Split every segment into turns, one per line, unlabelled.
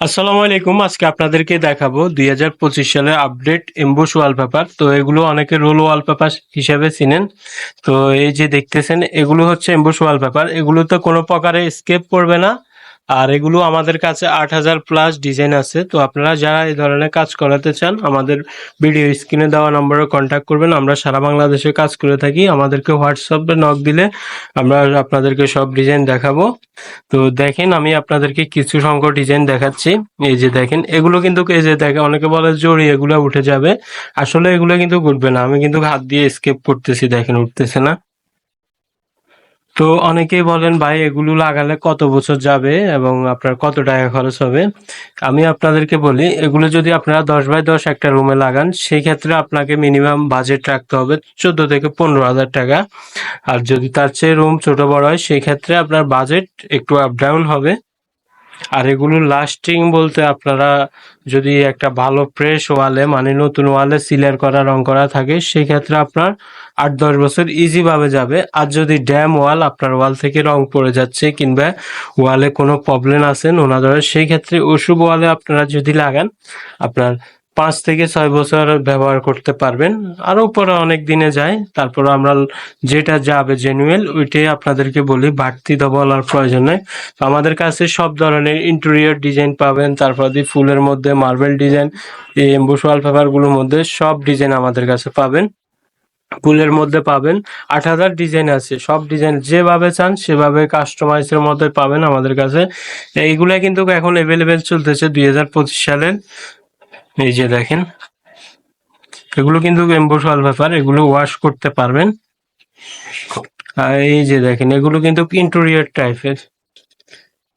আসসালামু আলাইকুম। আজকে আপনাদেরকে দেখাবো দুই হাজার পঁচিশ সালের আপডেট এমবোস ওয়ালপেপার। তো এগুলো অনেকে রোল ওয়ালপেপার হিসাবে চিনেন। তো এই যে দেখতেছেন, এগুলো হচ্ছে এমবোস ওয়ালপেপার। এগুলোতে কোনো প্রকারে স্কেপ করবে না। আর এগুলো আমাদের কাছে আট হাজার প্লাস ডিজাইন আছে। তো আপনারা যারা এই ধরনের কাজ করাতে চান, আমাদের ভিডিও স্ক্রিনে দেওয়া নম্বরে কন্ট্যাক্ট করবেন। আমরা সারা বাংলাদেশে কাজ করে থাকি। আমাদেরকে হোয়াটসঅ্যাপে নক দিলে আমরা আপনাদেরকে সব ডিজাইন দেখাবো। তো দেখেন, আমি আপনাদেরকে কিছু সংখ্যক ডিজাইন দেখাচ্ছি। এই যে দেখেন, এগুলো কিন্তু এই যে দেখে অনেকে বলে জড়ি এগুলো উঠে যাবে। আসলে এগুলো কিন্তু উঠবে না। আমি কিন্তু হাত দিয়ে স্কেপ করতেছি, দেখেন উঠতেছে না। তো অনেকেই বলেন, ভাই, এগুলো লাগালে কত বছর যাবে এবং আপনার কত টাকা খরচ হবে? আমি আপনাদেরকে বলি, এগুলো যদি আপনারা দশ বাই দশ একটা রুমে লাগান সেই ক্ষেত্রে আপনাকে মিনিমাম বাজেট রাখতে হবে চোদ্দ থেকে পনেরো হাজার টাকা। আর যদি তার চেয়ে রুম ছোট বড় হয় সেই ক্ষেত্রে আপনার বাজেট একটু আপ ডাউন হবে। আর এগুলো লাস্টিং বলতে আপনারা যদি একটা ভালো প্রেস ওয়ালে মানে নতুন ওয়ালে সিলার করা, রং করা থাকে সেই ক্ষেত্রে আপনার আট দশ বছর ইজিভাবে যাবে। আর যদি ড্যাম ওয়াল আপনার ওয়াল থেকে রং পড়ে যাচ্ছে কিংবা ওয়ালে কোনো প্রবলেম আছে ওনাদের সেই ক্ষেত্রে অশুভ ওয়ালে আপনারা যদি লাগান, আপনার পাঁচ থেকে ছয় বছর ব্যবহার করতে পারবেন। আরও পরে অনেক দিনে যায়। তারপর আমরা যেটা যাবে জেনুয়েল ওইটাই আপনাদেরকে বলি, বাড়তি তো বলার প্রয়োজন। নেই তো আমাদের কাছে সব ধরনের ইন্টেরিয়র ডিজাইন পাবেন, তারপর দিয়ে ফুলের মধ্যে মার্বেল ডিজাইন এই এম্বুস ওয়ালপেপারগুলোর মধ্যে সব ডিজাইন আমাদের কাছে পাবেন। ফুলের মধ্যে পাবেন। আট হাজার ডিজাইন আছে। সব ডিজাইন যেভাবে চান, সেভাবে কাস্টমাইজের মধ্যে পাবেন আমাদের কাছে। এইগুলা কিন্তু এখন অ্যাভেলেবেল চলতেছে দুই হাজার পঁচিশ সালের। এই যে দেখেন, এগুলো কিন্তু এম্বোস ব্যাপার, এগুলো ওয়াশ করতে পারবেন। আর এই যে দেখেন, এগুলো কিন্তু ইন্টেরিয়র টাইপের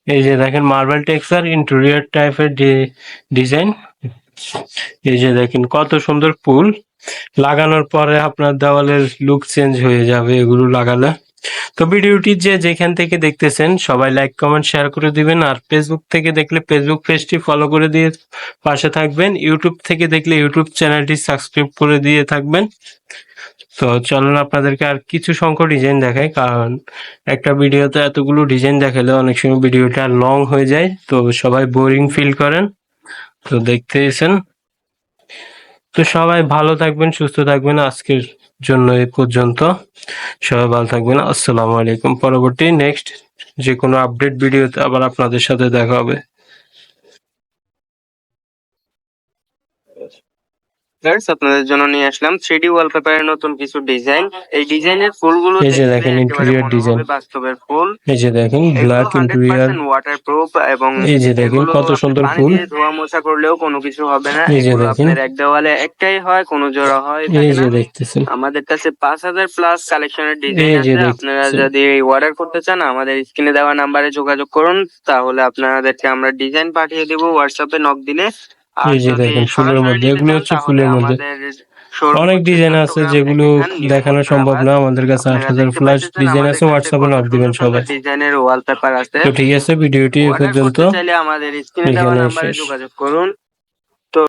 এই যে দেখেন মার্বেল টেক্সার ইন্টেরিয়র টাইপের ডিজাইন এই যে দেখেন, কত সুন্দর ফুল। লাগানোর পরে আপনার দেওয়ালের লুক চেঞ্জ হয়ে যাবে এগুলো লাগালে। তো ভিডিওটি যে যেখান থেকে দেখতেছেন, সবাই লাইক কমেন্ট শেয়ার করে দিবেন। আর ফেসবুক থেকে দেখলে ফেসবুক পেজটি ফলো করে দিয়ে পাশে থাকবেন। ইউটিউব থেকে দেখলে ইউটিউব চ্যানেলটি সাবস্ক্রাইব করে দিয়ে থাকবেন। তো চলুন আপনাদেরকে আর কিছু সংখ্যক ডিজাইন দেখাই, কারণ একটা ভিডিওতে এতগুলো ডিজাইন দেখালে অনেক সময় ভিডিওটা লং হয়ে যায়। তো সবাই বোরিং ফিল করেন। তো দেখতেছেন তো সবাই ভালো থাকবেন, সুস্থ থাকবেন আজকের জন্য এ পর্যন্ত। সবাই ভালো থাকবেন, আসসালামু আলাইকুম। পরবর্তী নেক্সট যে কোনো আপডেট ভিডিওতে আবার আপনাদের সাথে দেখা হবে।
ফ্রেন্ডস আপনাদের জন্য নিয়ে আসলাম থ্রি ওয়ালপেপারের নতুন কিছু ডিজাইন এই ডিজাইনের ফুলগুলো
এই যে দেখেন interior design।
বাস্তবের ফুল।
এই যে দেখেন ব্ল্যাক ইন্টেরিয়ার
ওয়াটার প্রুফ এবং
এই যে দেখেন কত সুন্দর ফুল।
ধোয়া মোছা করলেও কোনো কিছু হবে না।
এই যে দেখেন।
আপনার এক দেওয়ালে একটাই হয় কোনো জোড়া হয়
এই যে দেখতেছেন।
আমাদের কাছে পাঁচ হাজার প্লাস কালেকশনের
এই
ডিজাইন আছে। আপনারা যদি অর্ডার করতে চান আমাদের স্ক্রিনে দেওয়া নাম্বারে যোগাযোগ করুন। তাহলে আপনাদেরকে আমরা ডিজাইন পাঠিয়ে দিব। হোয়াটসঅ্যাপে নক দিলে
এই যে দেখেন, ফুলের মধ্যে, এগুলো হচ্ছে ফুলের মধ্যে। অনেক ডিজাইন আছে যেগুলো দেখানো সম্ভব না আমাদের কাছে আট হাজার প্লাস ডিজাইন আছে হোয়াটসঅ্যাপে
লক
নক দিবেন সবাই।
ডিজাইনের ওয়ালপেপার আছে।
তো ঠিক আছে ভিডিওটি এ পর্যন্ত।
আমাদের স্ক্রিনে দেওয়া নাম্বারে যোগাযোগ করুন।